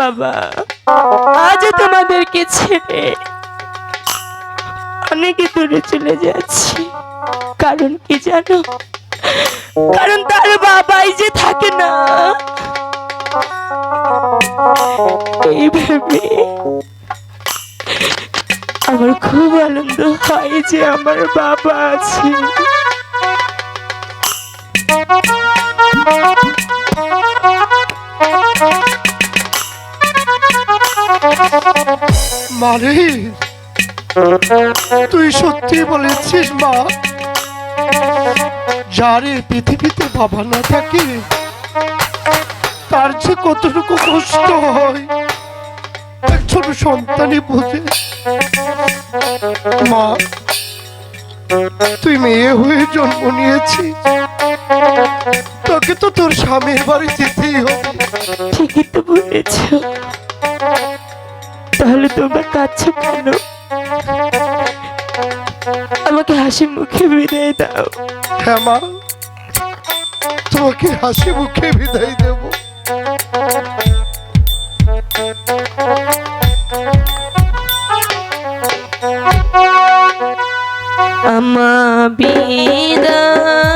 বাবা। আজ তোমাদেরকে ছেড়ে অনেকে দূরে চলে যাচ্ছি। কারণ কি জানো? কারণ তার বাবাই যে থাকে না, এই ভেবে আমার খুব আনন্দ হয় যে আমার বাবা আছে। মারে তুই সত্যি বলেছিস মা? যারে পৃথিবীতে বাবা না থাকে, তার যে কতটুকু কষ্ট হয় ছোট সন্তানই বোঝে। মা, তুই মেয়ে হয়ে জন্ম নিয়েছিস। তোকে তো তোর স্বামীর বাড়ি যেতেই হবে। ঠিকই তো বলেছ। তাহলে তোমরা কাঁদছো কেন? আমাকে হাসি মুখে বিদায় দাও। হ্যাঁ মা। তোমাকে হাসি মুখে বিদায় দেব। আমা বিদায়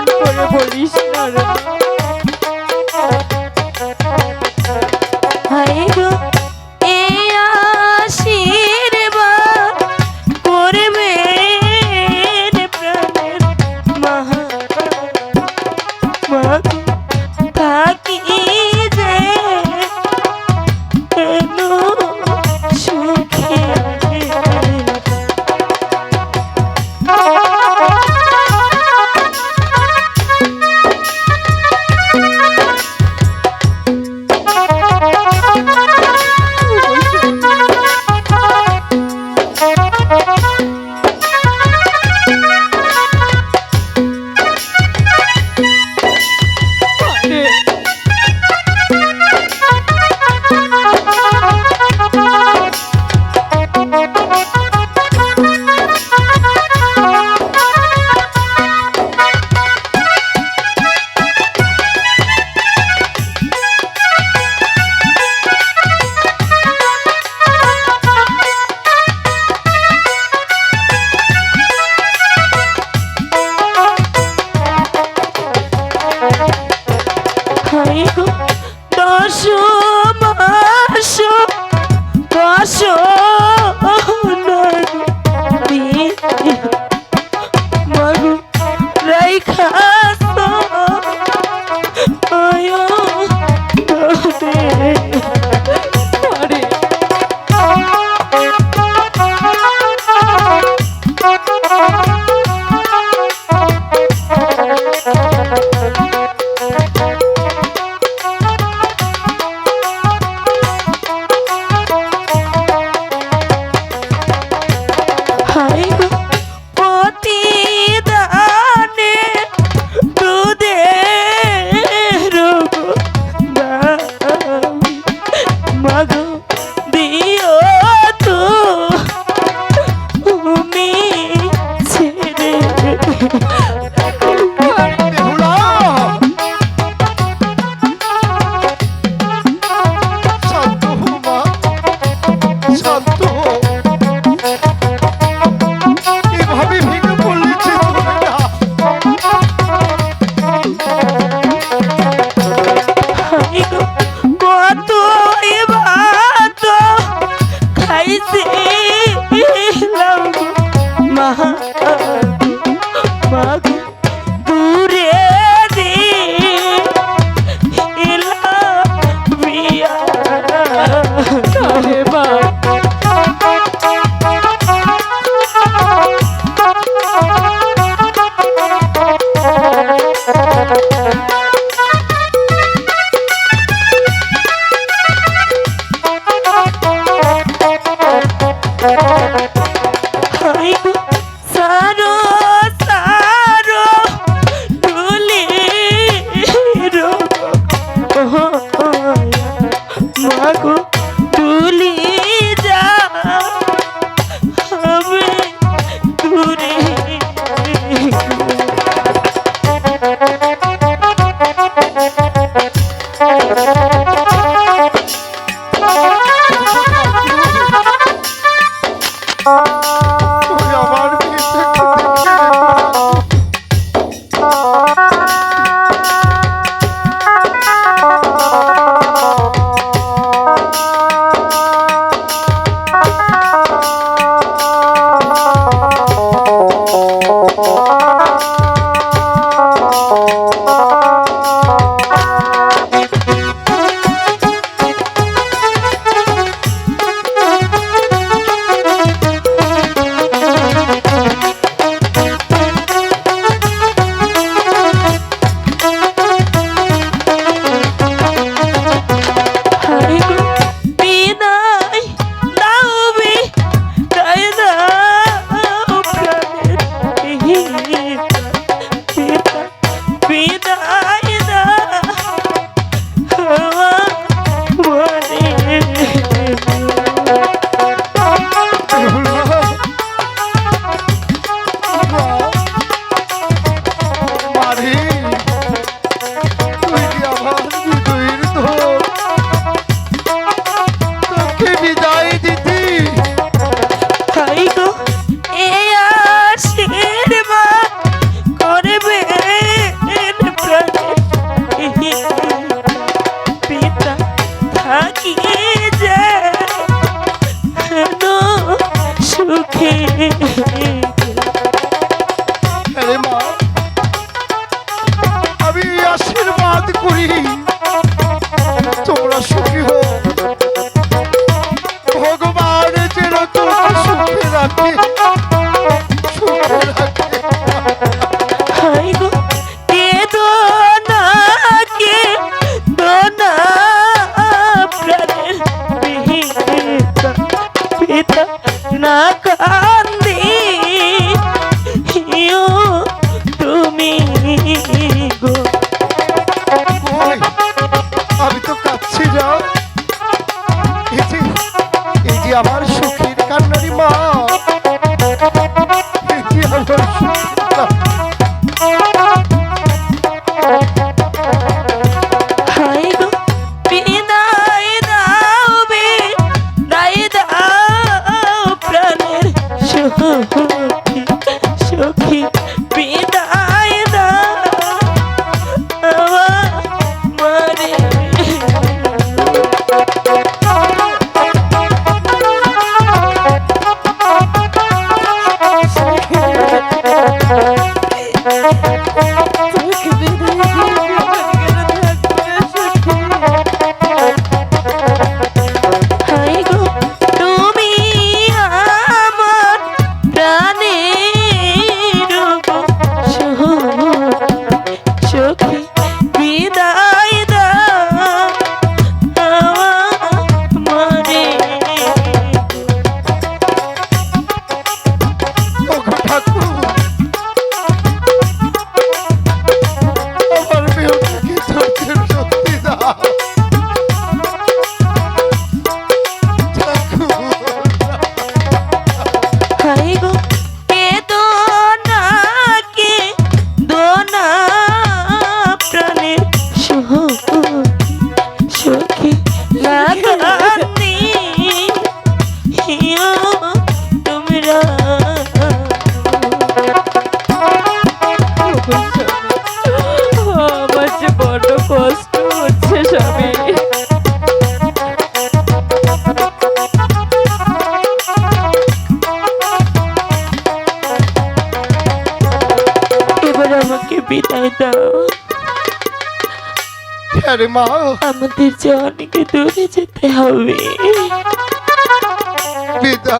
মন করে বলিস না চাইছি অপরাধ করি। আরে মা। আমাদের যে অনেকে দূরে যেতে হবে। পিতা